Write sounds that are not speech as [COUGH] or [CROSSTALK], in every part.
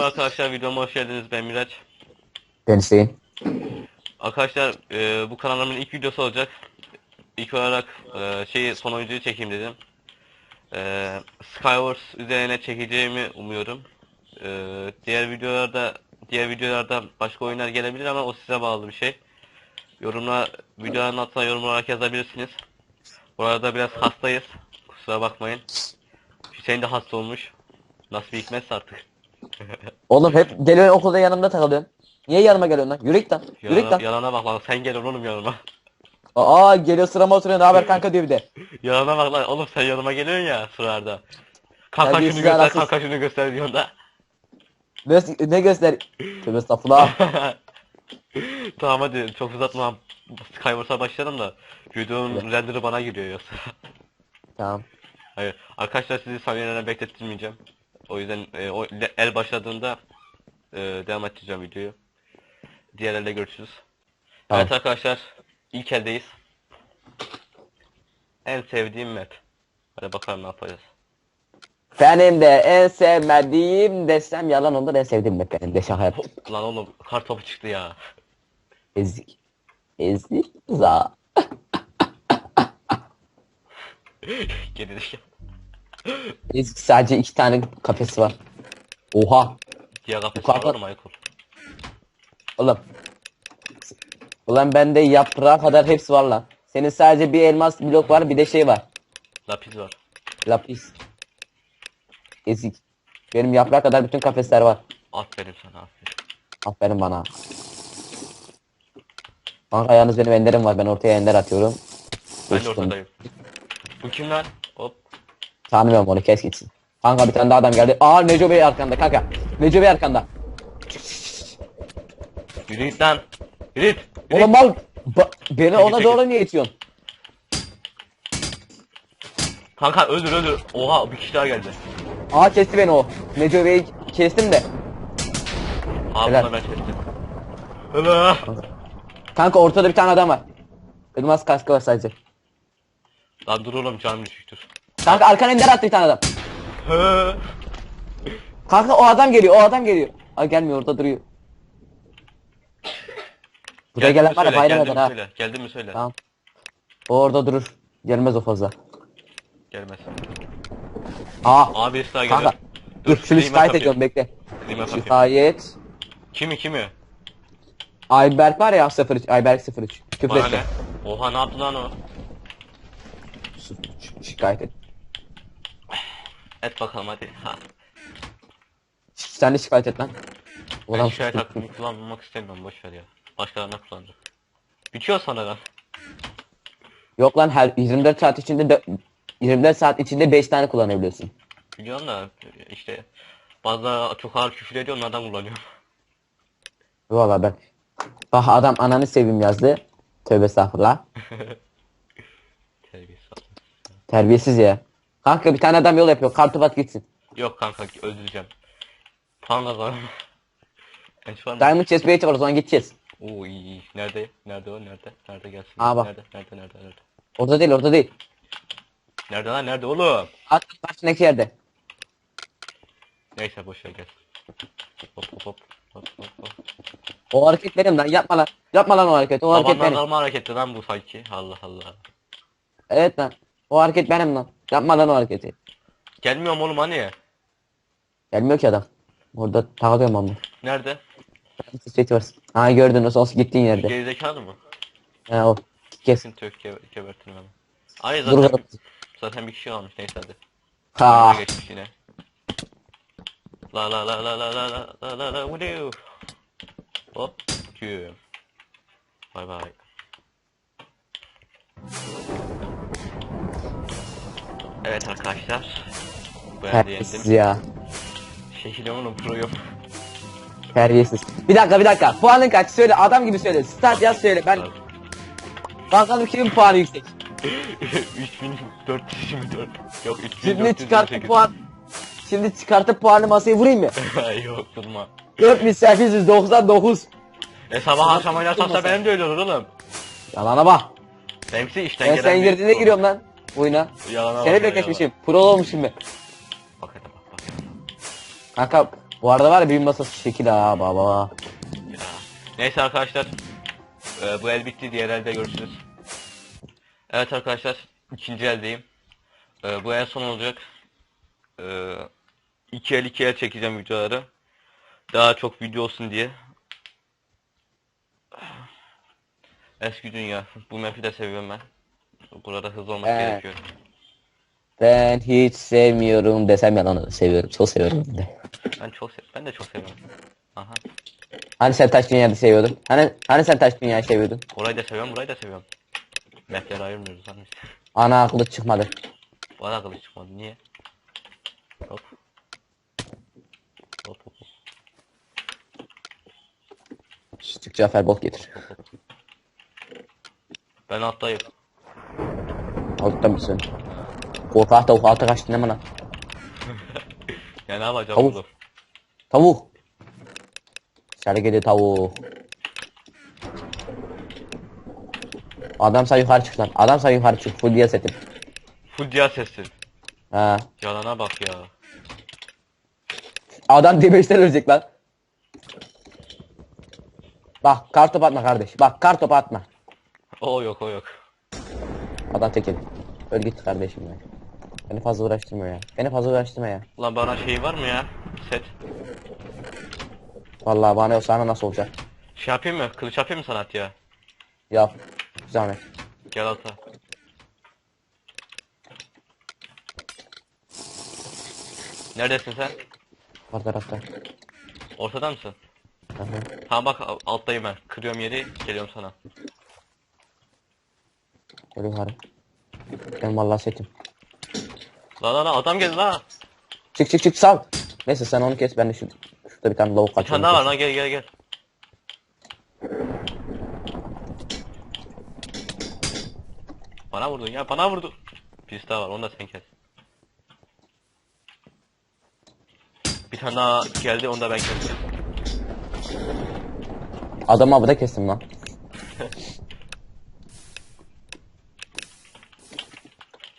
Merhaba arkadaşlar videoma hoş geldiniz ben Miraç. Ben Hüseyin. Arkadaşlar e, bu kanalımın ilk videosu olacak. İlk olarak e, şeyi son oyuncuyu çekeyim dedim. E, Skywars üzerine çekeceğimi umuyorum. E, diğer videolarda diğer videolarda başka oyunlar gelebilir ama o size bağlı bir şey. Yorumlar videoların altına yorum olarak yazabilirsiniz. Bu arada biraz hastayız. Kusura bakmayın. Hüseyin de hasta olmuş. Nasıl bir hikmetse artık. [LAUGHS] Oğlum hep geliyorsun okulda yanımda takılıyorsun. Niye yanıma geliyorsun lan? Git lan. Yalana, lan. yalana bak lan sen gel oğlum yanıma. Aa geliyor sırama oturuyor. Ne haber kanka diyor bir de. [LAUGHS] Yanına bak lan oğlum sen yanıma geliyorsun ya sırada. Kanka Terbiyesiz şunu göster, ahlaksız. kanka şunu göster diyorsun da. Ne, ne göster? Tövbe estağfurullah. [LAUGHS] tamam hadi çok uzatma. Skywars'a başlayalım da. Videonun render'ı bana giriyor yoksa. tamam. Hayır. Arkadaşlar sizi saniyelerine beklettirmeyeceğim. O yüzden e, o el başladığında e, devam ettireceğim videoyu. Diğer elde görüşürüz. Tamam. Evet arkadaşlar ilk eldeyiz. En sevdiğim map. Hadi bakalım ne yapacağız. Benim de en sevmediğim desem yalan olur en sevdiğim de benim de şaka yaptım. Lan oğlum kar topu çıktı ya. Ezik. Ezik za. [LAUGHS] Geri Ezik sadece iki tane kafesi var. Oha. Diğer kafesi var mı Michael? Oğlum. Ulan bende yaprağa kadar hepsi var lan. Senin sadece bir elmas blok var bir de şey var. Lapis var. Lapis. Ezik. Benim yaprağa kadar bütün kafesler var. Aferin sana aferin. Aferin bana. Kanka yalnız benim enderim var. Ben ortaya ender atıyorum. Ben de Uçtum. ortadayım. Bu kim lan? Tanımıyorum onu kes gitsin. Kanka bir tane daha adam geldi. Aa Neco Bey arkanda kanka. Neco Bey arkanda. Yürü git lan. Yürü git. Yürü Oğlum git. mal. Ba- beni ona çekil. doğru niye itiyorsun? Kanka öldür öldür. Oha bir kişi daha geldi. Aa kesti beni o. Neco Bey'i kestim de. Helal. bunu ben kestim. Helal. Kanka ortada bir tane adam var. Elmas kaskı var sadece. Lan dur oğlum canım düşüktür. Kanka arkana ender attı bir tane adam. He. Kanka o adam geliyor o adam geliyor. Aa gelmiyor orada duruyor. Buraya Geldi mi gelen var ya söyle, bayram geldi eder mi ha. söyle, Geldi mi söyle. Tamam. O orada durur. Gelmez o fazla. Gelmez. Aa. Abi birisi daha Kanka. geliyor. Dur şunu şikayet ediyorum bekle. Klima. Şikayet. Kimi kimi? Ayberk var ya 03. Ayberk 03. Küfür Bana etti. ne? Oha ne yaptı lan o? 03. Şikayet et. Et bakalım hadi. Ha. Sen de şikayet et lan. Ben Ulan şikayet hakkımı kullanmamak istemiyorum boş ver ya. Başkalarına kullanacağım. Bitiyor sonra lan. Yok lan her 24 saat içinde de 24 saat içinde 5 tane kullanabiliyorsun. Biliyorum da işte bazıları çok ağır küfür ediyor onlardan kullanıyorum. Valla ben. Bak adam ananı seveyim yazdı. Tövbe estağfurullah. [LAUGHS] Terbiyesiz adam. Terbiyesiz ya. Kanka bir tane adam yol yapıyor. Kartopat gitsin. Yok kanka öldüreceğim. [LAUGHS] Puan kazanım. En şu an... Diamond chest plate var o zaman gideceğiz. Oo iyi iyi. Nerede? Nerede o? Nerede? Nerede gelsin? Aa, bak. Nerede? Nerede? Nerede? Nerede? Orada değil orada değil. Nerede lan? Nerede oğlum? At başındaki yerde. Neyse boş ver gel. Hop hop hop. Hop hop hop. O hareket benim lan yapma lan. Yapma lan o hareket. O hareket Babamdan benim. kalma hareketi lan bu sanki. Allah Allah. Evet lan. O hareket benim lan. Yapma lan o hareketi. Gelmiyorum oğlum hani. Gelmiyor ki adam. Orada takılıyorum onu. Nerede? Sesi var. Ha gördün o sos gittiğin yerde. Gerizekalı mı? Ha o. Kes. Kesin tök ge gebertirim hemen. Ay Dur zaten, bakalım. zaten bir kişi kalmış neyse hadi. Ha. Geçmiş yine. La la la la la la la la la la vudu. Hop. Tüm. Bay bay. Evet arkadaşlar. Elde Terbiyesiz yendim. ya. Şehilim oğlum proyum. Terbiyesiz. Bir dakika bir dakika. Puanın kaç? Söyle adam gibi söyle. Start yaz söyle. Ben bakalım kimin puanı yüksek. [LAUGHS] 3424. Yok 3428. Şimdi çıkartıp puan Şimdi çıkartıp puanı masaya vurayım mı? [LAUGHS] Yok durma. 4899. E sabah akşam oynarsan benim de öyle olur oğlum. Yalana bak. Benimkisi işten Ben gelen sen bir- girdiğinde giriyorum lan oyuna. Yalana Seni ya, beklemişim. Pro olmuşum ben. Bak hadi bak bak. Kanka Bu arada var ya büyü masası şekil ha baba. Ya. Neyse arkadaşlar. Ee, bu el bitti. Diğer elde görüşürüz. Evet arkadaşlar. ikinci eldeyim. Ee, bu el son olacak. Ee, iki el iki el çekeceğim videoları. Daha çok video olsun diye. Eski dünya. Bu map'i de seviyorum ben. Burada hızlı olmak Evet. gerekiyor. Ben hiç sevmiyorum desem yalan olur. Seviyorum. Çok seviyorum ben de. Ben çok sev ben de çok seviyorum. Aha. Hani sen taş dünyayı seviyordun? Hani hani sen taş dünyayı seviyordun? Orayı da seviyorum, burayı da seviyorum. Map'leri ayırmıyoruz hani. Ana akıllı çıkmadı. Bana kılıç çıkmadı. Niye? Hop. Hop hop hop. Cafer bok getir. Ben alttayım. Altta mısın? Korkak tavuk alta kaçtı ne bana? [LAUGHS] Ya ne yapacağım Tavuk. oğlum? Tavuk. Sarı gidi tavuk. Adam say yukarı çık lan. Adam say yukarı çık. Full diye setim. Full cihaz sesi. Ha. Yalana bak ya. Adam demeçten ölecek lan. Bak kartop atma kardeş. Bak kartop atma. O yok o yok. Adam tekil. Öl git kardeşim ya. Beni fazla uğraştırma ya. Beni fazla uğraştırma ya. Ulan bana şey var mı ya? Set. Vallahi bana o sana nasıl olacak? Şey yapayım mı? Kılıç yapayım mı sanat ya? Yap. Zahmet. Gel alta. Neredesin sen? Var tarafta. Ortada mısın? Hı hı. Ha bak al- alttayım ben. Kırıyorum yeri, geliyorum sana. Gel yukarı. Ben vallahi setim. La la la adam geldi la. Çık çık çık sal. Neyse sen onu kes ben de şu şurada bir tane lavuk Bir tane kaçıyorum. daha var lan gel gel gel. Bana vurdun ya bana vurdu. Birisi daha var onu da sen kes. Bir tane daha geldi onu da ben kestim. Adamı abıda kestim lan.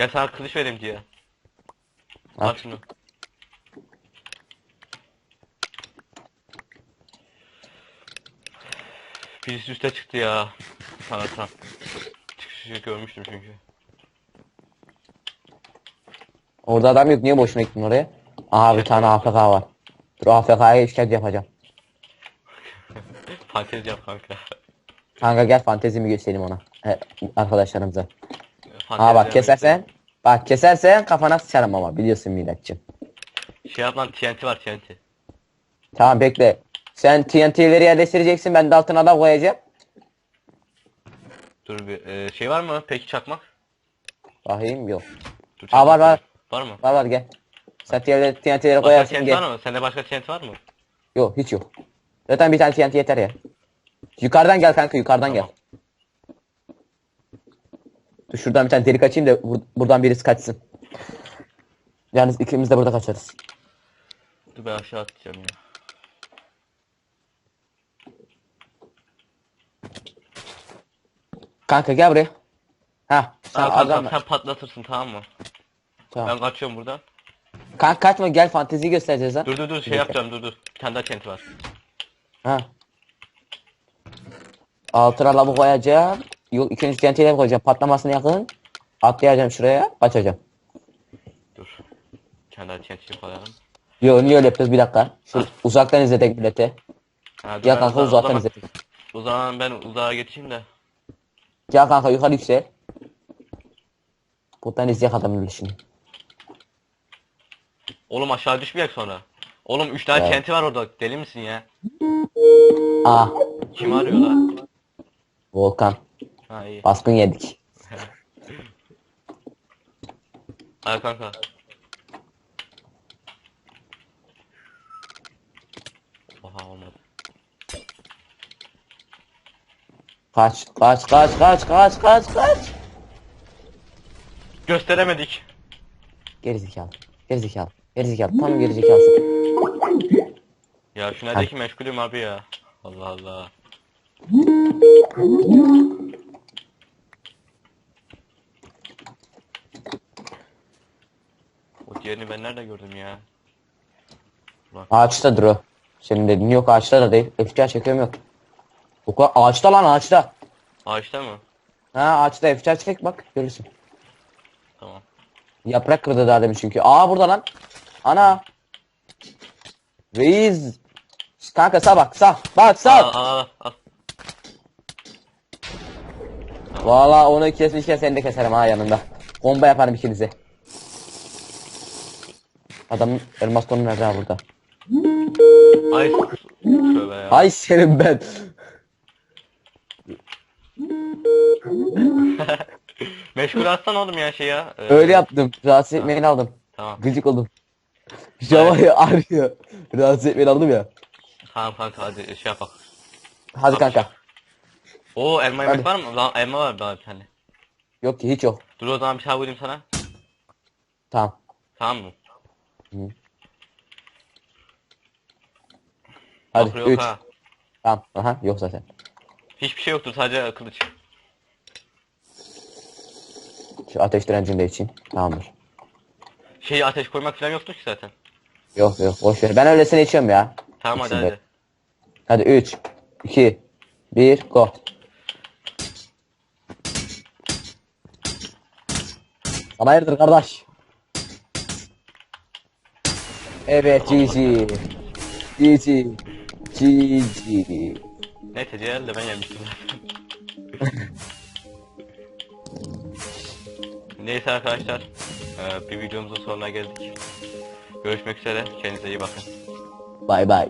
Gel sana kılıç vereyim diye. Al şunu. Birisi üste çıktı ya. Sanırsam. Çıkışı görmüştüm çünkü. Orada adam yok niye boşuna gittin oraya? Aha bir tane AFK var. Dur AFK'ya işkence yapacağım. [LAUGHS] Fantezi yap kanka. Kanka gel fantezimi göstereyim ona. E, arkadaşlarımıza. Ha bak kesersen. Bak kesersen kafana sıçarım ama biliyorsun milletçim. Şey yap lan TNT var TNT. Tamam bekle. Sen TNT'leri yerleştireceksin ben de altına da koyacağım. Dur bir e, şey var mı? Peki çakmak? Bakayım yok. Dur, Aa, var, çakmak var. Var mı? Var var gel. Sen TNT'leri TNT'leri Başka koyarsın TNT gel. var mı? Sende başka TNT var mı? Yok hiç yok. Zaten bir tane TNT yeter ya. Yukarıdan gel kanka yukarıdan Tamam. gel. Dur şuradan bir tane delik açayım da bur- buradan birisi kaçsın. Yalnız ikimiz de burada kaçarız. Dur ben aşağı atacağım ya. Kanka gel buraya. Ha sen Aa, kanka, adam sen patlatırsın tamam mı? Tamam. Ben kaçıyorum buradan. Kanka kaçma gel fantezi göstereceğiz lan. Dur dur dur şey yapacağım dur dur. Bir tane daha TNT var. Ha. Altına lavı koyacağım. Yok ikinci TNT'leri koyacağım. Patlamasına yakın. Atlayacağım şuraya. Kaçacağım. Dur. Bir tane daha TNT koyalım. Yo niye öyle yapıyoruz bir dakika. Şu uzaktan izledik millete. Ha, dur, Ya ben kanka uzaktan izledik. O zaman ben uzağa geçeyim de. Gel kanka yukarı yüksel. Buradan izleyek adamın şimdi. Oğlum aşağı düşmeyecek sonra. Oğlum 3 tane Ya. TNT var orada. Deli misin ya? Aa Kim arıyor la? Volkan. Ha iyi. Baskın yedik. [LAUGHS] Ay kanka. Oha olmadı. Kaç kaç kaç kaç kaç kaç kaç. Gösteremedik. Gerizekalı. Gerizekalı. Gerizekalı. Tam gerizekalısın. Ya şu neredeki meşgulüm abi ya. Allah Allah. O diğerini ben nerede gördüm ya? Ağaçtadır o. Senin dediğin yok ağaçta da değil. F2 çekiyorum yok. O kadar ağaçta lan ağaçta. Ağaçta mı? Ha ağaçta F2 çek bak görürsün. Tamam. Yaprak kırdı daha demin çünkü. Aa burada lan. Ana. Reis. Kanka sağ bak sağ. Bak sağ. Al al. al. Valla onu kesmişken seni de keserim ha yanında. Bomba yaparım ikinize. Adamın elmas tonu nerede ha burada? Ay tövbe ya. Ay senin ben. [LAUGHS] Meşgul atsan oğlum ya şey ya. Ee, Öyle yaptım. Rahatsız etmeyeni aldım. Tamam. Gıcık oldum. Java'yı arıyor. Rahatsız etmeyeni aldım ya. Tamam kanka hadi şey yapak. Hadi kanka. Oo elma yemek Hadi. var mı? Lan elma var bir tane. Yok ki hiç yok. Dur o zaman bir tane vurayım sana. Tamam. Tamam mı? Hadi Bakır yok 3. ha. Tamam. Aha yok zaten. Hiçbir şey yoktur sadece kılıç. Şu ateş direncini de için. Tamamdır. Şey ateş koymak falan yoktur ki zaten. Yok yok boş ver. Ben öylesine içiyorum ya. Tamam hadi İkisini de. hadi. Hadi 3 2 1 go. Sana hayırdır kardeş? Evet GG. GG. GG. Neyse diğer de ben yemiştim. [LAUGHS] Neyse arkadaşlar. eee, bir videomuzun sonuna geldik. Görüşmek üzere. Kendinize iyi bakın. Bye bye.